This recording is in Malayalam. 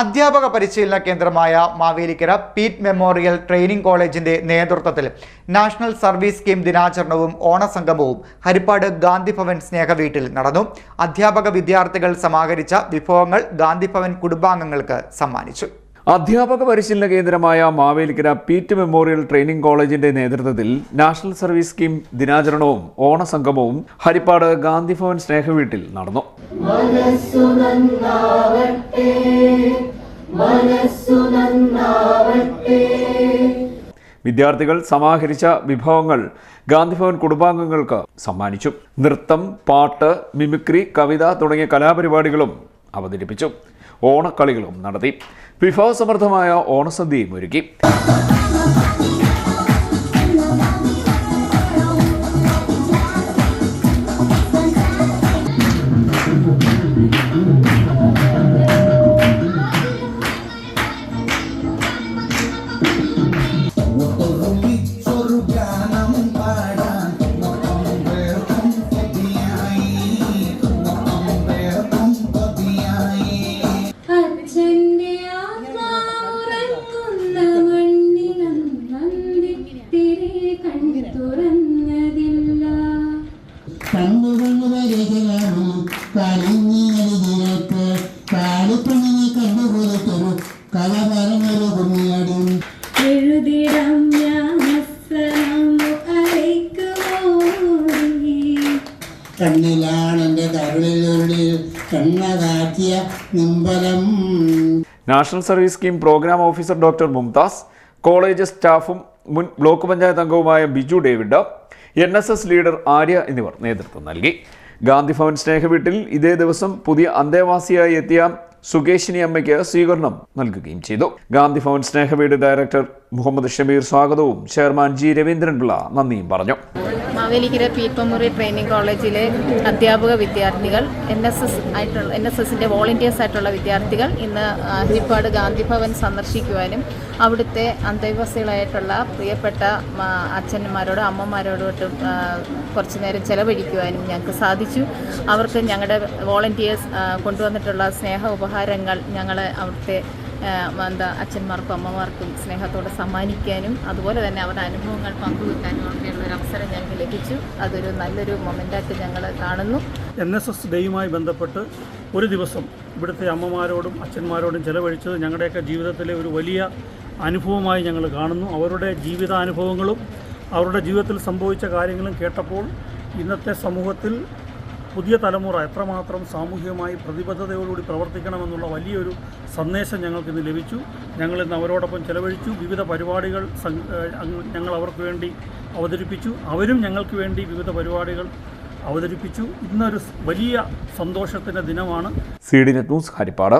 അധ്യാപക പരിശീലന കേന്ദ്രമായ മാവേലിക്കര പീറ്റ് മെമ്മോറിയൽ ട്രെയിനിംഗ് കോളേജിന്റെ നേതൃത്വത്തിൽ നാഷണൽ സർവീസ് സ്കീം ദിനാചരണവും ഓണസംഗമവും ഹരിപ്പാട് ഗാന്ധിഭവൻ സ്നേഹവീട്ടിൽ നടന്നു. അധ്യാപക വിദ്യാർത്ഥികൾ സമാഹരിച്ച വിഭവങ്ങൾ ഗാന്ധിഭവൻ കുടുംബാംഗങ്ങൾക്ക് സമ്മാനിച്ചു. അധ്യാപക പരിശീലന കേന്ദ്രമായ മാവേലിക്കര പീറ്റ് മെമ്മോറിയൽ ട്രെയിനിംഗ് കോളേജിന്റെ നേതൃത്വത്തിൽ നാഷണൽ സർവീസ് സ്കീം ദിനാചരണവും ഓണസംഗമവും ഹരിപ്പാട് ഗാന്ധിഭവൻ സ്നേഹവീട്ടിൽ നടന്നു. മനസ്സു നന്നാവട്ടെ മനസ്സു നന്നാവട്ടെ. വിദ്യാർത്ഥികൾ സമാഹരിച്ച വിഭവങ്ങൾ ഗാന്ധിഭവൻ കുടുംബാംഗങ്ങൾക്ക് സമ്മാനിച്ചു. നൃത്തം പാട്ട് മിമിക്രി കവിത തുടങ്ങിയ കലാപരിപാടികളും അവതരിപ്പിച്ചു. ഓണക്കളികളും നടത്തി. വിഭവസമൃദ്ധമായ ഓണസദ്യയും ഒരുക്കി. National service scheme programme officer doctor Mumtaz college സ്റ്റാഫും മുൻ ബ്ലോക്ക് പഞ്ചായത്ത് അംഗവുമായ Biju David N S S leader Arya എന്നിവർ നേതൃത്വം നൽകി. ഗാന്ധിഭവൻ സ്നേഹവീട്ടിൽ ഇതേ ദിവസം പുതിയ അന്തേവാസിയായി എത്തിയ സുകേഷിനി അമ്മയ്ക്ക് സ്വീകരണം നൽകുകയും ചെയ്തു. ഗാന്ധിഭവൻ സ്നേഹവീട് ഡയറക്ടർ മുഹമ്മദ് ഷമീർ സ്വാഗതവും. ചെയർമാൻ ജി രവീന്ദ്രൻപിള്ള നന്ദിയും പറഞ്ഞു. മാവേലിക്കര പീപ്പമുറി ട്രെയിനിങ് കോളേജിലെ അധ്യാപക വിദ്യാർത്ഥികൾ എൻ എസ് എസ് ആയിട്ടുള്ള എൻ എസ് എസിന്റെ വോളണ്ടിയേഴ്സ് ആയിട്ടുള്ള വിദ്യാർത്ഥികൾ ഇന്ന് ഹരിപ്പാട് ഗാന്ധിഭവൻ സന്ദർശിക്കുവാനും അവിടുത്തെ അന്തേവാസികളായിട്ടുള്ള പ്രിയപ്പെട്ട അച്ഛന്മാരോടും അമ്മമാരോടും കുറച്ചു നേരം ചെലവഴിക്കുവാനും ഞങ്ങൾക്ക് സാധിച്ചു. അവർക്ക് ഞങ്ങളുടെ വോളണ്ടിയേഴ്സ് കൊണ്ടുവന്നിട്ടുള്ള സ്നേഹ ഉപഹാരങ്ങൾ ഞങ്ങൾ അവിടുത്തെ എന്താ അച്ഛന്മാർക്കും അമ്മമാർക്കും സ്നേഹത്തോടെ സമ്മാനിക്കാനും അതുപോലെ തന്നെ അവരുടെ അനുഭവങ്ങൾ പങ്കുവെക്കാനും ഒക്കെയുള്ള ഒരു അവസരം ഞങ്ങൾക്ക് ലഭിച്ചു. അതൊരു നല്ലൊരു മൊമെന്റായിട്ട് ഞങ്ങൾ കാണുന്നു. എൻ എസ് എസ് ഡേയുമായി ബന്ധപ്പെട്ട് ഒരു ദിവസം ഇവിടുത്തെ അമ്മമാരോടും അച്ഛന്മാരോടും ചെലവഴിച്ചത് ഞങ്ങളുടെയൊക്കെ ജീവിതത്തിലെ ഒരു വലിയ അനുഭവമായി ഞങ്ങൾ കാണുന്നു. അവരുടെ ജീവിതാനുഭവങ്ങളും അവരുടെ ജീവിതത്തിൽ സംഭവിച്ച കാര്യങ്ങളും കേട്ടപ്പോൾ ഇന്നത്തെ സമൂഹത്തിൽ പുതിയ തലമുറ എത്രമാത്രം സാമൂഹികമായി പ്രതിബദ്ധതയോടുകൂടി പ്രവർത്തിക്കണമെന്നുള്ള വലിയൊരു സന്ദേശം ഞങ്ങൾക്കിന്ന് ലഭിച്ചു. ഞങ്ങളിന്ന് അവരോടൊപ്പം ചെലവഴിച്ചു. വിവിധ പരിപാടികൾ ഞങ്ങൾ അവർക്ക് വേണ്ടി അവതരിപ്പിച്ചു. അവരും ഞങ്ങൾക്ക് വേണ്ടി വിവിധ പരിപാടികൾ അവതരിപ്പിച്ചു. ഇന്നൊരു വലിയ സന്തോഷത്തിന്റെ ദിനമാണ്. C D net news Haripad.